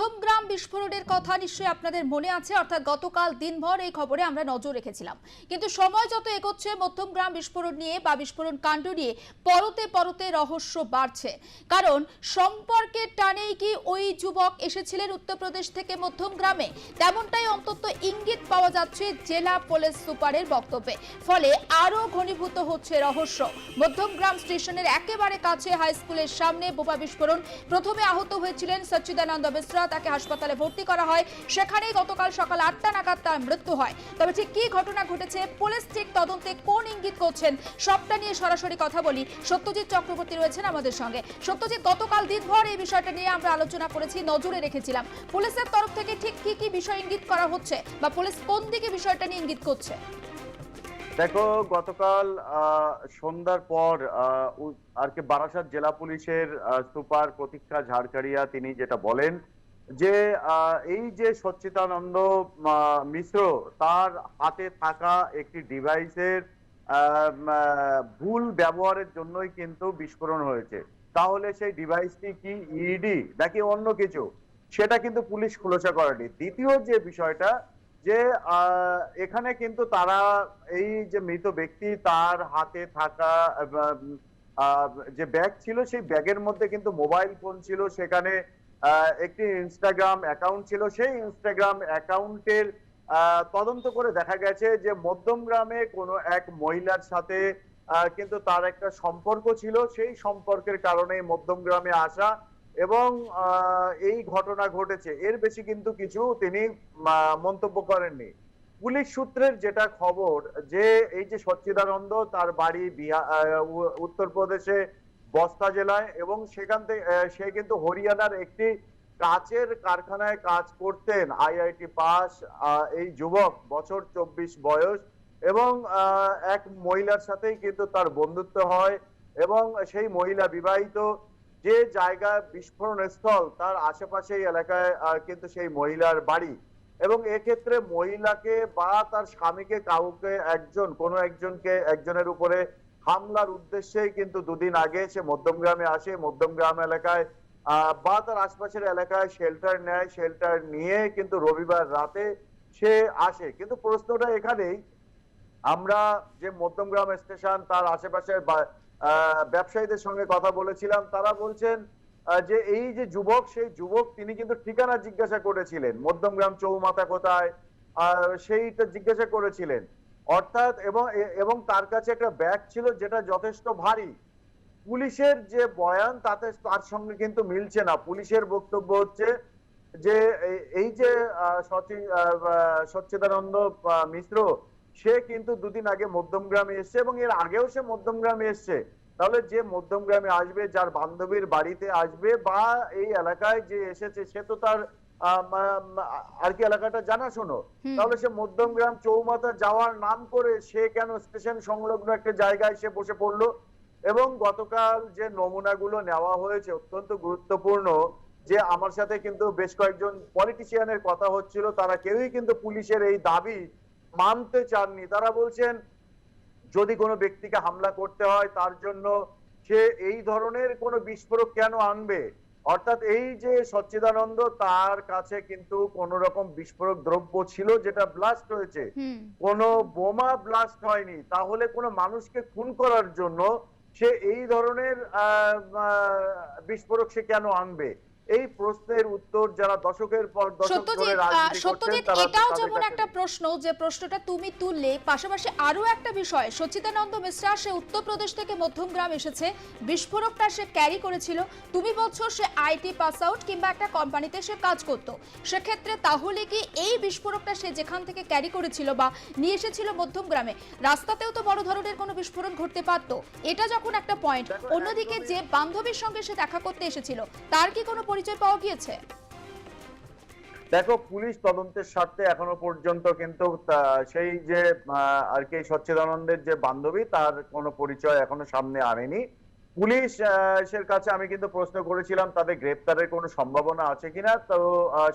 মধ্যমগ্রাম বিস্ফোরণের কথা নিশ্চয়ই আপনাদের মনে আছে, অর্থাৎ গতকাল দিনভর এই খবরে আমরা নজর রেখেছিলাম। কিন্তু সময় যত এগোচ্ছে, মধ্যমগ্রাম বিস্ফোরণ নিয়ে বা বিস্ফোরণ কাণ্ড নিয়ে পরতে পরতে রহস্য বাড়ছে। কারণ সম্পর্কের টানেই কি ওই যুবক এসেছিলেন উত্তরপ্রদেশ থেকে মধ্যমগ্রামে? তেমনটাই অন্তত ইঙ্গিত পাওয়া যাচ্ছে জেলা পুলিশ সুপারের বক্তব্যে। ফলে আরও ঘনীভূত হচ্ছে রহস্য। মধ্যমগ্রাম স্টেশনের একেবারে কাছে হাই স্কুলের সামনে বোমা বিস্ফোরণ। প্রথমে আহত হয়েছিলেন সচ্চিদানন্দ মিশ্রা, তাকে হাসপাতালে ভর্তি করা হয়। সেখানেই গতকাল সকাল আটটা নাগাদ তার মৃত্যু হয়। তবে ঠিক কি ঘটনা ঘটেছে, পুলিশ ঠিক তদন্তে কোন ইঙ্গিত করছেন, সবটা নিয়ে সরাসরি কথা বলি। সত্যজিৎ চক্রবর্তী রয়েছেন আমাদের সঙ্গে। সত্যজিৎ, গতকাল দিনভর এই বিষয়টা নিয়ে আমরা আলোচনা করেছি, নজরে রেখেছিলাম। পুলিশের তরফ থেকে ঠিক কি কি বিষয় ইঙ্গিত করা হচ্ছে বা পুলিশ কোন দিকে বিষয়টা নিয়ে ইঙ্গিত করছে? দেখো, গতকাল সন্ধ্যার পর আর কি বারাসাত জেলা পুলিশের সুপার প্রতীক্ষা ঝাড়কারিয়া তিনি যেটা বলেন যে এই যে সচ্চিদানন্দ মিশ্র, তার হাতে থাকা একটি ডিভাইসের ভুল ব্যবহারের জন্যই কিন্তু বিস্ফোরণ হয়েছে। তাহলে সেই ডিভাইসটি কি ইডি নাকি অন্য কিছু? সেটা কিন্তু পুলিশ খোলসা করেনি। দ্বিতীয় যে বিষয়টা, যে এখানে কিন্তু তারা এই যে মৃত ব্যক্তি, তার হাতে থাকা যে ব্যাগ ছিল, সেই ব্যাগের মধ্যে কিন্তু মোবাইল ফোন ছিল। সেখানে একটি ইনস্টাগ্রাম অ্যাকাউন্ট ছিল। সেই ইনস্টাগ্রাম অ্যাকাউন্টের তদন্ত করে দেখা গেছে যে মধ্যমগ্রামে কোনো এক মহিলার সাথে কিন্তু তার একটা সম্পর্ক ছিল। সেই সম্পর্কের কারণে মধ্যমগ্রামে আসা এবং এই ঘটনা ঘটেছে। এর বেশি কিন্তু কিছু তিনি মন্তব্য করেননি। পুলিশ সূত্রের যেটা খবর যে এই যে সচ্চিদানন্দ তার বাড়ি বিহার উত্তরপ্রদেশে বস্তা জেলায় এবং সেখান থেকে সে কিন্তু হরিয়ানার একটি কাচের কারখানায় কাজ করতেন। আইআইটি পাস এই যুবক, বছর চব্বিশ বয়স এবং এক মহিলার সাথেই কিন্তু তার বন্ধুত্ব হয় এবং সেই মহিলা বিবাহিত। যে জায়গা বিস্ফোরণ স্থল, তার আশেপাশে এই এলাকায় কিন্তু সেই মহিলার বাড়ি। এবং এক্ষেত্রে মহিলাকে বা তার স্বামীকে কাউকে, একজন, কোনো একজনকে, একজনের উপরে হামলার উদ্দেশ্যেই কিন্তু দুদিন আগে সে মধ্যমগ্রামে আসে, মধ্যমগ্রাম এলাকায় বা তার আশপাশের এলাকায় শেল্টার নেয় শেল্টার নিয়ে কিন্তু রবিবার রাতে সে আসে। কিন্তু প্রশ্নটা এখানেই, আমরা যে মধ্যমগ্রাম স্টেশন, তার আশেপাশের ব্যবসায়ীদের সঙ্গে কথা বলেছিলাম, তারা বলছেন যে এই যে যুবক, সেই যুবক তিনি কিন্তু ঠিকানা জিজ্ঞাসা করেছিলেন। মধ্যমগ্রাম চৌমাথা কোথায়? সেইটা জিজ্ঞাসা করেছিলেন। অর্থাৎ এবং এবং তার কাছে একটা ব্যাগ ছিল যেটা যথেষ্ট ভারী। পুলিশের যে বয়ান, তাতে তার সঙ্গে কিন্তু মিলছে না। পুলিশের বক্তব্য হচ্ছে যে এই- যে সচ্চিদানন্দ মিশ্র, সে কিন্তু দুদিন আগে মধ্যমগ্রামে এসছে এবং এর আগেও সে মধ্যমগ্রামে এসছে। তাহলে যে মধ্যমগ্রামে আসবে, যার বান্ধবীর বাড়িতে আসবে বা এই এলাকায় যে এসেছে, সে তো তার আর কি এলাকাটা জানাশোনো। তাহলে সে মধ্যমগ্রাম চৌমাথা যাওয়ার নাম করে সে কেন স্টেশন সংলগ্ন একটা জায়গায় সে বসে পড়ল? এবং গতকাল যে নমুনাগুলো নেওয়া হয়েছে অত্যন্ত গুরুত্বপূর্ণ যে আমার সাথে কিন্তু বেশ কয়েকজন পলিটিশিয়ানের কথা হচ্ছিল তারা কেউই কিন্তু পুলিশের এই দাবি মানতে চাননি। তারা বলছেন যদি কোনো ব্যক্তিকে হামলা করতে হয় তার জন্য সে এই ধরনের কোনো বিস্ফোরক কেন আনবে? অর্থাৎ এই যে সচ্চিদানন্দ তার কাছে কিন্তু কোন রকম বিস্ফোরক দ্রব্য ছিল যেটা ব্লাস্ট হয়েছে। কোন কোনো বোমা ব্লাস্ট হয়নি। তাহলে কোনো মানুষকে খুন করার জন্য সে এই ধরনের আহ, আহ, বিস্ফোরক সে কেন আনবে? এই প্রশ্নের উত্তর যারা দশকের পর দশক ধরে রাজনীতি সত্যজিৎ এটাও যেমন একটা প্রশ্ন যে প্রশ্নটা তুমি তুললে পাশাপাশি আরও একটা বিষয় সচ্চিদানন্দ মিশ্রা সে উত্তরপ্রদেশ থেকে মধ্যমগ্রাম এসেছে বিস্ফোরকটা সে ক্যারি করেছিল তুমি বলছো সে আইটি পাস আউট কিংবা একটা কোম্পানিতে সে কাজ করত। সেক্ষেত্রে তাহলে কি এই বিস্ফোরকটা সে যেখান থেকে ক্যারি করেছিল বা নিয়ে এসেছিল মধ্যমগ্রামে রাস্তাতেও তো বড় ধরনের কোনো বিস্ফোরণ ঘটতে পারতো? এটা যখন একটা পয়েন্ট অন্যদিকে যে বান্ধবীর সঙ্গে সে দেখা করতে এসেছিল তার কি কোনো পরিচয় পাওয়া গিয়েছে। দেখো পুলিশ তদন্তের স্বার্থে এখনও পর্যন্ত কিন্তু সেই যে আর কি সচ্চিদানন্দের যে বান্ধবী তার কোনো পরিচয় এখনও সামনে আনেনি। পুলিশ আহ, কাছে আমি কিন্তু প্রশ্ন করেছিলাম তাদের গ্রেপ্তারের কোনো সম্ভাবনা আছে কিনা? তো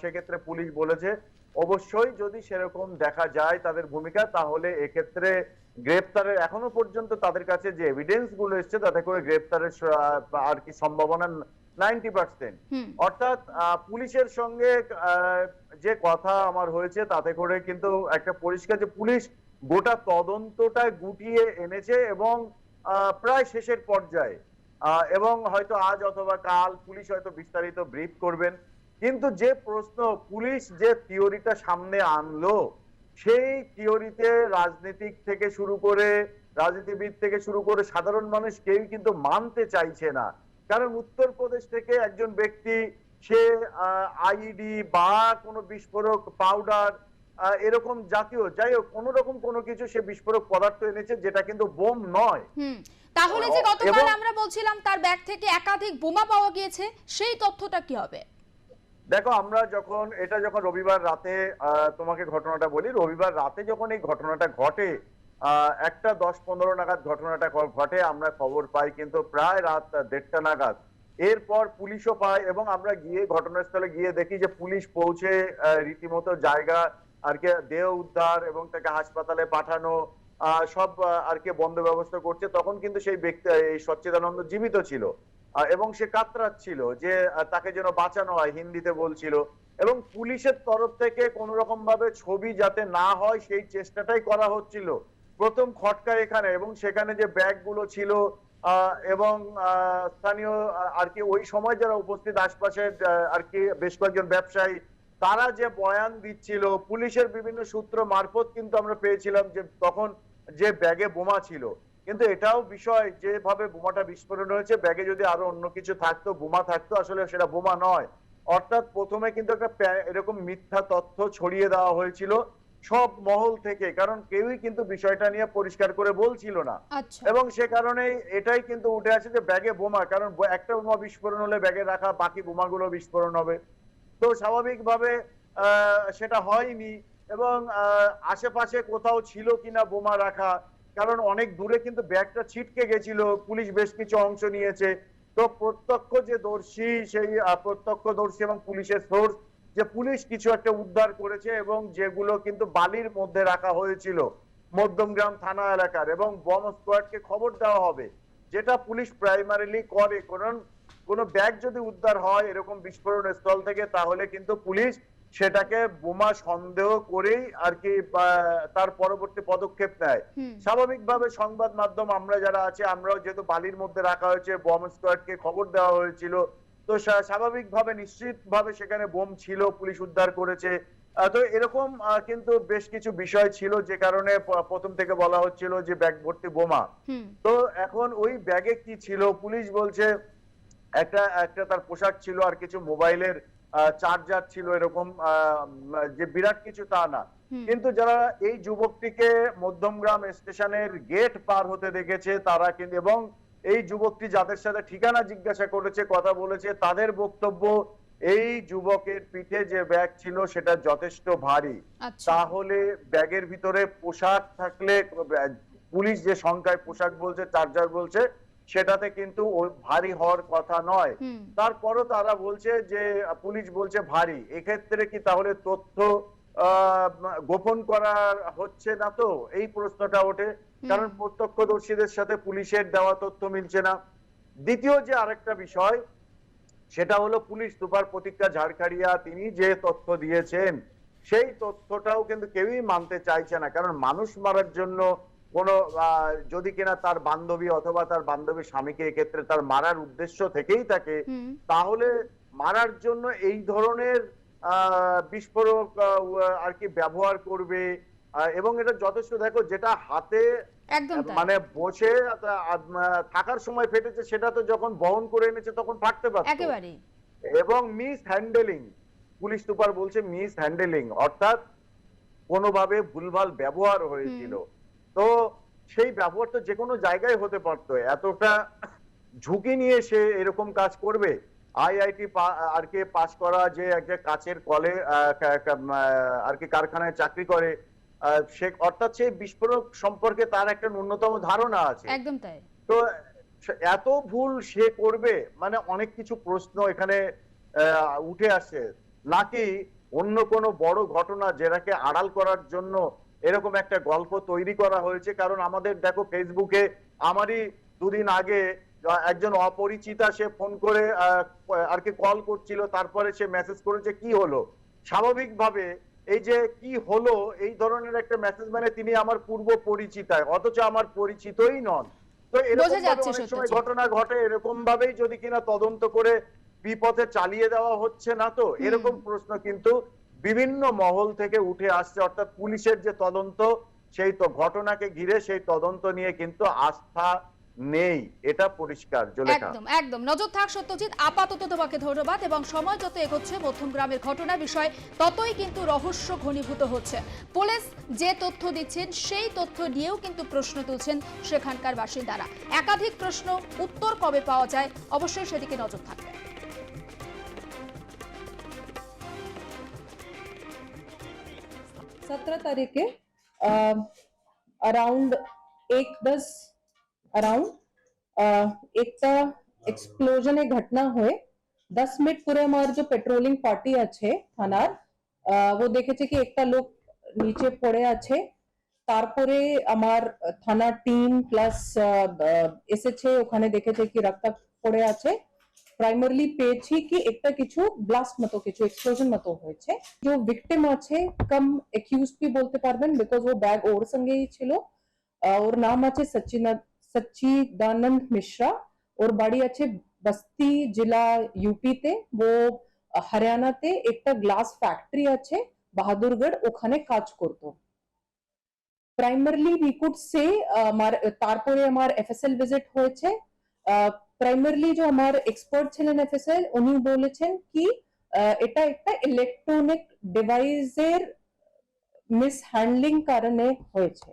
সেক্ষেত্রে পুলিশ বলেছে অবশ্যই যদি সেরকম দেখা যায় তাদের ভূমিকা তাহলে এক্ষেত্রে গ্রেপ্তারের এখনও পর্যন্ত তাদের কাছে যে এভিডেন্সগুলো এসছে তাতে করে গ্রেপ্তারের আর কি সম্ভাবনা নাইনটি পার্সেন্ট। অর্থাৎ পুলিশের সঙ্গে যে কথা আমার হয়েছে তাতে করে কিন্তু একটা পরিষ্কার যে পুলিশ গোটা তদন্তটা গুটিয়ে এনেছে এবং প্রায় শেষের পর্যায়ে এবং হয়তো আজ অথবা কাল পুলিশ হয়তো বিস্তারিত ব্রিফ করবেন। কিন্তু যে প্রশ্ন পুলিশ যে থিওরিটা সামনে আনলো সেই থিওরিতে রাজনীতিক থেকে শুরু করে রাজনীতিবিদ থেকে শুরু করে সাধারণ মানুষ কেউই কিন্তু মানতে চাইছে না। কারণ উত্তরপ্রদেশ থেকে একজন ব্যক্তি সে আইডি বা কোনো বিস্ফোরক পাউডার এরকম জাতীয় যাই হোক কোনো রকম কোনো কিছু সে বিস্ফোরক পদার্থ এনেছে যেটা কিন্তু বোম নয়। তাহলে যে গতকাল আমরা বলছিলাম তার ব্যাগ থেকে একাধিক বোমা পাওয়া গিয়েছে সেই তথ্যটা কি হবে? দেখো আমরা যখন এটা যখন রবিবার রাতে আহ, তোমাকে ঘটনাটা বলি রবিবার রাতে যখন এই ঘটনাটা ঘটে একটা দশ পনেরো নাগাদ ঘটনাটা ঘটে, আমরা খবর পাই কিন্তু প্রায় রাত দেড়টা নাগাদ। এরপর পুলিশও পায় এবং আমরা গিয়ে ঘটনাস্থলে গিয়ে দেখি যে পুলিশ পৌঁছে রীতিমতো জায়গা আর কি দেহ উদ্ধার এবং তাকে হাসপাতালে পাঠানো সব আর কি বন্ধ ব্যবস্থা করছে। তখন কিন্তু সেই ব্যক্তি, এই সচ্চিদানন্দ জীবিত ছিল এবং সে কাতরাচ্ছিল যে তাকে যেন বাঁচানো হয় হিন্দিতে বলছিল। এবং পুলিশের তরফ থেকে কোন রকম ভাবে ছবি যাতে না হয়, সেই চেষ্টাটাই করা হচ্ছিল। প্রথম খটকা এখানে এবং সেখানে যে ব্যাগগুলো ছিল এবং স্থানীয় আর কি ওই সময় যারা উপস্থিত আশপাশের আর কি বেশ কয়েকজন ব্যবসায়ী, তারা যে বয়ান দিচ্ছিল, পুলিশের বিভিন্ন সূত্র মারফত কিন্তু আমরা পেয়েছিলাম যে তখন যে ব্যাগে বোমা ছিল। কিন্তু এটাও বিষয় যেভাবে বোমাটা বিস্ফোরণ হয়েছে, ব্যাগে যদি আরও অন্য কিছু থাকতো, বোমা থাকতো, আসলে সেটা বোমা নয়। অর্থাৎ প্রথমে কিন্তু একটা এরকম মিথ্যা তথ্য ছড়িয়ে দেওয়া হয়েছিল। সব মহল থেকে কারণ কেউই কিন্তু বিষয়টা নিয়ে পরিষ্কার করে বলছিল না। আচ্ছা। এবং সে কারণে এটাই কিন্তু উঠে আসে যে ব্যাগে বোমা কারণ একটা বোমা বিস্ফোরণ হলে ব্যাগে রাখা বাকি বোমাগুলো বিস্ফোরণ হবে। তো স্বাভাবিকভাবে সেটা হয়নি এবং আহ, আশেপাশে কোথাও ছিল কিনা বোমা রাখা কারণ অনেক দূরে কিন্তু ব্যাগটা ছিটকে গেছিল পুলিশ বেশ কিছু অংশ নিয়েছে। তো প্রত্যক্ষ যে দর্শী সেই প্রত্যক্ষদর্শী এবং পুলিশের সোর্স যে পুলিশ কিছু একটা উদ্ধার করেছে এবং যেগুলো কিন্তু বালির মধ্যে রাখা হয়েছিল মধ্যমগ্রাম থানা এলাকার এবং বম স্কোয়াডকে খবর দেওয়া হবে যেটা পুলিশ প্রাইমারিলি করে। কারণ কোনো ব্যাগ যদি উদ্ধার হয় এরকম বিস্ফোরণ স্থল থেকে তাহলে কিন্তু পুলিশ সেটাকে বোমা সন্দেহ করেই আর কি তার পরবর্তী পদক্ষেপ নেয়। স্বাভাবিকভাবে সংবাদ মাধ্যম আমরা যারা আছে আমরাও যেহেতু বালির মধ্যে রাখা হয়েছে বম স্কোয়াডকে খবর দেওয়া হয়েছিল তো স্বা- স্বাভাবিকভাবে নিশ্চিতভাবে সেখানে বোম ছিল পুলিশ উদ্ধার করেছে। তো এরকম কিন্তু বেশ কিছু বিষয় ছিল যে কারণে প্রথম থেকে বলা হচ্ছিল যে ব্যাগ ভর্তি বোমা। তো এখন ওই ব্যাগে কি ছিল? পুলিশ বলছে একটা একটা তার পোশাক ছিল আর কিছু মোবাইলের চার্জার ছিল এরকম আহ, যে বিরাট কিছু তা না। কিন্তু যারা এই যুবকটিকে মধ্যমগ্রাম স্টেশনের গেট পার হতে দেখেছে তারা কিন্তু এবং এই যুবকটি যাদের সাথে ঠিকানা জিজ্ঞাসা করেছে কথা বলেছে তাদের বক্তব্য এই যুবকের পিঠে যে ব্যাগ ছিল সেটা যথেষ্ট ভারী। আচ্ছা। তাহলে ব্যাগের ভিতরে পোশাক থাকলে পুলিশ যে সংখ্যায় পোশাক বলছে চার্জার বলছে সেটাতে কিন্তু ভারী হওয়ার কথা নয়। তারপরও তারা বলছে যে পুলিশ বলছে ভারী। এক্ষেত্রে কি তাহলে তথ্য আহ, গোপন করা হচ্ছে না তো? এই প্রশ্নটা ওঠে। কারণ প্রত্যক্ষদর্শীদের সাথে পুলিশের দেওয়া তথ্য মিলছে না। দ্বিতীয় যে আরেকটা বিষয় সেটা হলো পুলিশ সুপার প্রতীক্ষা ঝাড়খাড়িয়া তিনি যে তথ্য দিয়েছেন সেই তথ্যটাও কিন্তু কেউই মানতে চাইছে না। কারণ মানুষ মারার জন্য কোনো যদি কিনা তার বান্ধবী অথবা তার বান্ধবীর স্বামীকে এক্ষেত্রে তার মারার উদ্দেশ্য থেকেই থাকে তাহলে মারার জন্য এই ধরনের আহ, বিস্ফোরক আর কি ব্যবহার করবে এবং এটা যথেষ্ট দেখো যেটা হাতে একদম মানে বসে থাকার সময় ফেটেছে সেটা তো যখন বহন করে এনেছে তখন ফাটতে পারত। এবং মিস হ্যান্ডেলিং পুলিশ সুপার বলছে মিস হ্যান্ডেলিং অর্থাৎ কোনোভাবে ভুলভাল ব্যবহার হয়েছিল। তো সেই ব্যবহার তো যে কোনো জায়গায় হতে পারতো। এতটা ঝুঁকি নিয়ে সে এরকম কাজ করবে? আইআইটি আর কি পাস করা যে একটা কাচের কলে আর কি কারখানায় চাকরি করে সে অর্থাৎ সেই বিস্ফোরক সম্পর্কে তার একটা ন্যূনতম ধারণা আছে। একদম তাই। তো এত ভুল সে করবে মানে অনেক কিছু প্রশ্ন এখানে উঠে আসে নাকি অন্য কোনো বড় ঘটনা যেটাকে আড়াল করার জন্য এরকম একটা গল্প তৈরি করা হয়েছে? কারণ আমাদের দেখো ফেসবুকে আমারই দুদিন আগে একজন অপরিচিতা সে ফোন করে আহ, আর কি কল করছিল তারপরে সে মেসেজ করেছে কি হলো? স্বাভাবিকভাবে এই যে কি হলো এই ধরনের একটা মেসেজ মানে তিনি আমার পূর্ব পরিচিতা অথচ আমার পরিচিতই নন। তো এরকম সময় ঘটনা ঘটে এরকম ভাবেই যদি কিনা তদন্ত করে বিপথে চালিয়ে দেওয়া হচ্ছে না তো? এরকম প্রশ্ন কিন্তু বিভিন্ন মহল থেকে উঠে আসছে অর্থাৎ পুলিশের যে তদন্ত সেই তো ঘটনাকে ঘিরে সেই তদন্ত নিয়ে কিন্তু আস্থা নেই এটা পরিষ্কার জলেখা একদম একদম নজর থাক সত্যজিৎ আপাতত তোমাকে ধন্যবাদ এবং সময় যত এগোচ্ছে মধ্যম গ্রামের ঘটনা বিষয় ততই কিন্তু রহস্য ঘনীভূত হচ্ছে পুলিশ যে তথ্য দিচ্ছেন সেই তথ্য নিয়েও কিন্তু প্রশ্ন তুলছেন সেখানকার বাসিন্দারা একাধিক প্রশ্ন উত্তর কবে পাওয়া যায় অবশ্যই সেদিকে নজর থাকবে सत्रह तारीख के अराउंड एक दस अराउंड एक ता एक्सप्लोजन एक घटना हुए दस मिनट पूरे हमारे जो पेट्रोलिंग पार्टी আছে থানার আহ, ও দেখেছে কি একটা লোক নিচে পড়ে আছে তারপরে আমার থানা টিম প্লাস এসেছে ওখানে দেখেছে কি রক্ত পড়ে আছে প্রাইমারলি পেয়েছি কি একটা কিছু ব্লাস্ট মতো কিছু এক্সপ্লোশন মতো হয়েছে যে ভিকটিম আছে কম অ্যাকিউজ বি বলতে পারবেন বিকজ ও ব্যাগ ওর সঙ্গেই ছিল আহ, ওর নাম আছে সচিন সচ্চিদানন্দ মিশ্রা ওর বাড়ি আছে বস্তি জেলা ইউপিতে ও হরিয়ানাতে একটা গ্লাস ফ্যাক্টরি আছে বাহাদুরগড় ওখানে কাজ করতো প্রাইমারলি উই কুড সে আমার তারপরে আমার এফএসএল ভিজিট হয়েছে প্রাইমারলি যে আমার এক্সপার্ট ছিলেন এফএসএল উনি বলেছেন কি এটা একটা ইলেকট্রনিক ডিভাইসের মিসহ্যান্ডলিং কারণে হয়েছে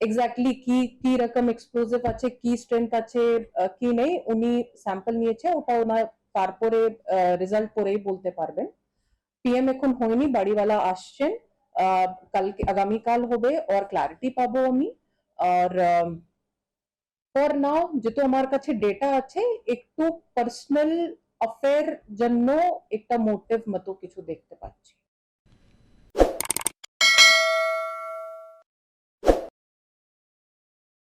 এক্স্যাক্টলি কি কি রকম এক্সপ্লোজিভ আছে কি স্ট্রেংথ আছে আহ, কি নেই উনি স্যাম্পল নিয়েছে ওটা ওনার তারপরে রেজাল্ট পরেই বলতে পারবেন পিএম এখন হয়নি বাড়িওয়ালা আসছেন আহ, কালকে আগামীকাল হবে আর ক্লারিটি পাবো আমি আর ফর নাও যেহেতু আমার কাছে ডেটা আছে একটু পার্সোনাল অ্যাফেয়ার জন্য একটা মোটিভ মতো কিছু দেখতে পাচ্ছি